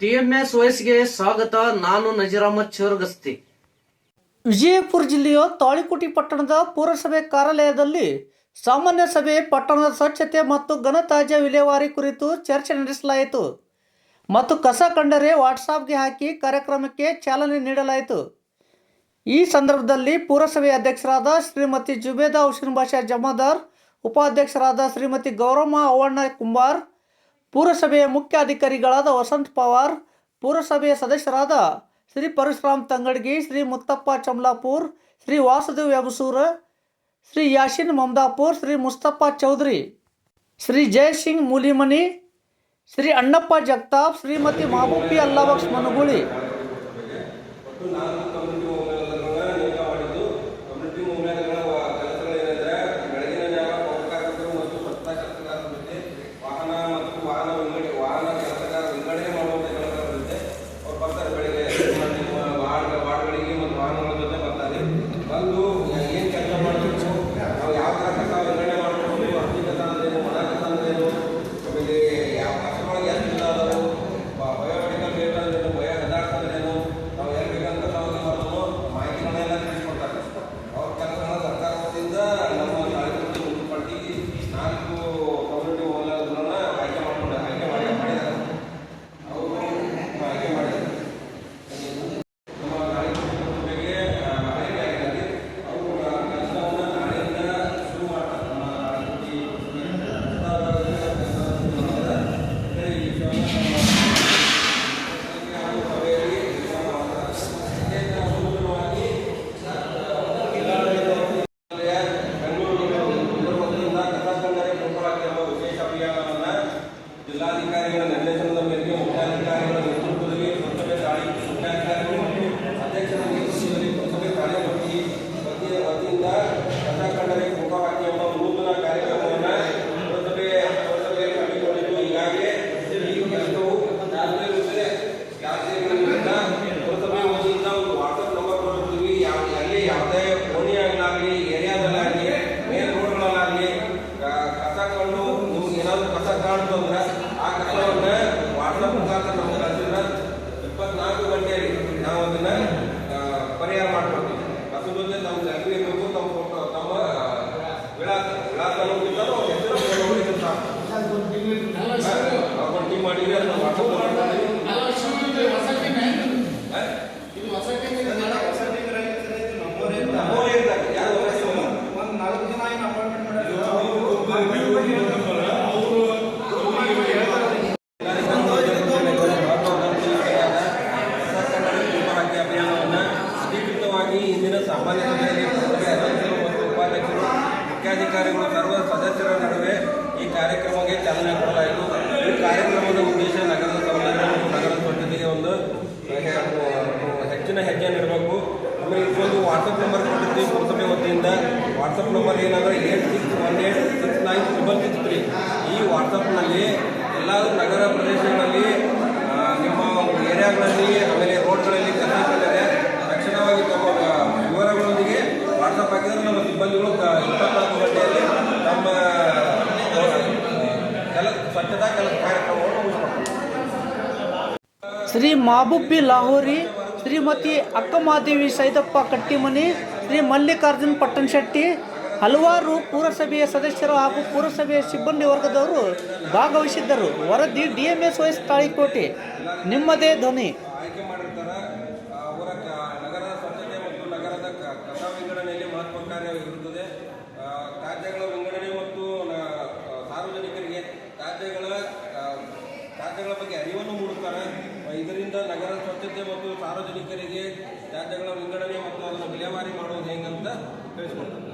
DMS ವಯಸ್ಸಿಗೆ ಸ್ವಾಗತ. ನಾನು ನಜೀರ್ ಅಹಮದ್ ಚೋರ್ಗಸ್ತಿ. ವಿಜಯಪುರ ಜಿಲ್ಲೆಯ ತಾಳಿಕೋಟಿ ಪಟ್ಟಣದ ಪುರಸಭೆ ಕಾರ್ಯಾಲಯದಲ್ಲಿ ಸಾಮಾನ್ಯ ಸಭೆ, ಪಟ್ಟಣದ ಸ್ವಚ್ಛತೆ ಮತ್ತು ಘನತಾಜ್ಯ ವಿಲೇವಾರಿ ಕುರಿತು ಚರ್ಚೆ ನಡೆಸಲಾಯಿತು. ಮತ್ತು ಕಸ ಕಂಡರೆ ವಾಟ್ಸಾಪ್ಗೆ ಹಾಕಿ ಕಾರ್ಯಕ್ರಮಕ್ಕೆ ಚಾಲನೆ ನೀಡಲಾಯಿತು. ಈ ಸಂದರ್ಭದಲ್ಲಿ ಪುರಸಭೆ ಅಧ್ಯಕ್ಷರಾದ ಶ್ರೀಮತಿ ಜುಬೇದಾ ಹುಸೇನ್ ಭಾಷಾ ಜಮಾದಾರ್, ಉಪಾಧ್ಯಕ್ಷರಾದ ಶ್ರೀಮತಿ ಗೌರಮ್ಮ ಅವಣ್ಣ ಕುಂಬಾರ್ ಪುರಸಭೆಯ ಮುಖ್ಯ ಅಧಿಕಾರಿಗಳಾದ ವಸಂತ್ ಪವಾರ್, ಪುರಸಭೆಯ ಸದಸ್ಯರಾದ Shri Parashuram ತಂಗಡ್ಗಿ, Shri Muthappa ಚಮ್ಲಾಪುರ್, Shri Vasudev ಯಬಸೂರ, Shri ಯಾಶಿನ್ Mamadapur, Shri Mustafa Chaudhary, Shri Jai Singh Mulimani, Shri Annappa ಜಗ್ತಾಪ್ Shrimati ಮಹಬೂಬಿ ಅಲ್ಲಾಬಕ್ಸ್ ಮನುಗುಳಿ. atuar na né? humanidade. ಯಾವುದೇ ಓಣಿಯಾಗಲಾಗಲಿ ಏರಿಯಾದಲ್ಲಾಗಲಿ ಮೇನ್ ರೋಡ್ಗಳಲ್ಲಾಗಲಿ ಕಸ ಕಂಡು ನಿಮ್ಗೆ ಏನಾದರೂ ಕಸ ಕಾಣ್ತು ಅಂದ್ರೆ ಆ ಕಸವನ್ನು ವಾಟ್ಸಪ್ ಮುಖಾಂತರ ನಮ್ಗೆ ಕಳಿಸಿದ್ರೆ ಇಪ್ಪತ್ನಾಲ್ಕು ಗಂಟೆ ನಾವು ಅದನ್ನ ಪರಿಹಾರ ಮಾಡ್ಕೊಡ್ತೀವಿ. ಅದ್ರ ಜೊತೆ ತಮ್ಮ ಸೆಲ್ಫಿ ಇರಬೇಕು ತಮ್ಮ ಫೋಟೋ ತಮ್ಮ ವಿಳಾಸ ವಿಳಾಸ ಅನ್ನೋದಕ್ಕಿಂತ ಅವ್ರ ಹೆಸರು ಮಾಡಿದ್ರೆ ಅದನ್ನ ವಾಟ್ಸಪ್ ಮಾಡ್ಕೊಡ್ತೀವಿ ನಮ್ಮವರೇ ಸರ್ವ ಸದಸ್ಯರ ನಡುವೆ ಈ ಕಾರ್ಯಕ್ರಮಕ್ಕೆ ಚಾಲನೆ ಕೊಡಲಾಯಿತು ಈ ಕಾರ್ಯಕ್ರಮದ ಉದ್ದೇಶ ನಗರದ ಮತ್ತು ನಗರದ ಸ್ವಚ್ಛತೆಗೆ ಒಂದು ಹೆಚ್ಚಿನ ಹೆಜ್ಜೆ ನೀಡಬೇಕು. ಆಮೇಲೆ ಇದೊಂದು ವಾಟ್ಸಪ್ ನಂಬರ್ ಕೊಟ್ಟಿದ್ದೀವಿ ಪುರಸಭೆ ವತಿಯಿಂದ ವಾಟ್ಸಪ್ ನಂಬರ್ ಏನಂದ್ರೆ eight six one eight six nine triple six three. ಈ ವಾಟ್ಸಪ್ನಲ್ಲಿ ಎಲ್ಲ ನಗರ ಪ್ರದೇಶಗಳಲ್ಲಿ ಆ, ನಿಮ್ಮ ಏರಿಯಾಗಳಲ್ಲಿ ಆಮೇಲೆ ರೋಡ್ಗಳಲ್ಲಿ ಕಸ ಕಂಡರೆ ತಕ್ಷಣವಾಗಿ ತಮ್ಮ ಆ, ವಿವರಗಳೊಂದಿಗೆ ವಾಟ್ಸಪ್ ಹಾಕಿದ್ರೆ ನಮ್ಮ ಸಿಬ್ಬಂದಿಗಳು ಕ- ಇಪ್ಪತ್ನಾಲ್ಕು ಗಂಟೆಯಲ್ಲಿ ನಮ್ಮ ಆ, ಕೆಲ ಸ್ವಚ್ಛತಾ ಕೆಲಸ ಕಾರ್ಯಕ್ರಮವನ್ನು ಮುಗಿಸ್ಕೊಡ್ತಾರೆ ಶ್ರೀ ಮಾಬುಬ್ಬಿ ಲಾಹೋರಿ, ಶ್ರೀಮತಿ ಅಕ್ಕಮಾದೇವಿ ಸೈದಪ್ಪ ಕಟ್ಟಿಮನಿ, ಶ್ರೀ ಮಲ್ಲಿಕಾರ್ಜುನ್ ಪಟ್ಟಣಶೆಟ್ಟಿ ಹಲವಾರು ಪುರಸಭೆಯ ಸದಸ್ಯರು ಹಾಗೂ ಪುರಸಭೆಯ ಸಿಬ್ಬಂದಿ ವರ್ಗದವರು ಭಾಗವಹಿಸಿದ್ದರು. ವರದಿ ಡಿಎಂಎಸ್ ವೈಸ್ ತಾಳಿಕೋಟೆ. ನಿಮ್ಮದೇ ಧ್ವನಿ. ನಗರದ ಮತ್ತು ನಗರದ ತ್ಯಾಜ್ಯಗಳ ವಿಂಗಡಣೆ ಮತ್ತು ನ- ಆ, ಸಾರ್ವಜನಿಕರಿಗೆ ತ್ಯಾಜ್ಯಗಳ ಆ, ತ್ಯಾಜ್ಯಗಳ ಬಗ್ಗೆ ಅರಿವನ್ನು ಮೂಡುತ್ತಾರೆ. ಇದರಿಂದ ನಗರ ಸ್ವಚ್ಛತೆ ಮತ್ತು ಸಾರ್ವಜನಿಕರಿಗೆ ತ್ಯಾಜ್ಯಗಳ ವಿಂಗಡಣೆ ಮತ್ತು ಅದನ್ನು ವಿಲೇವಾರಿ ಮಾಡುವುದು ಹೆಂಗಂತ ತಿಳಿಸ್ಕೊಡ್ತಾರೆ.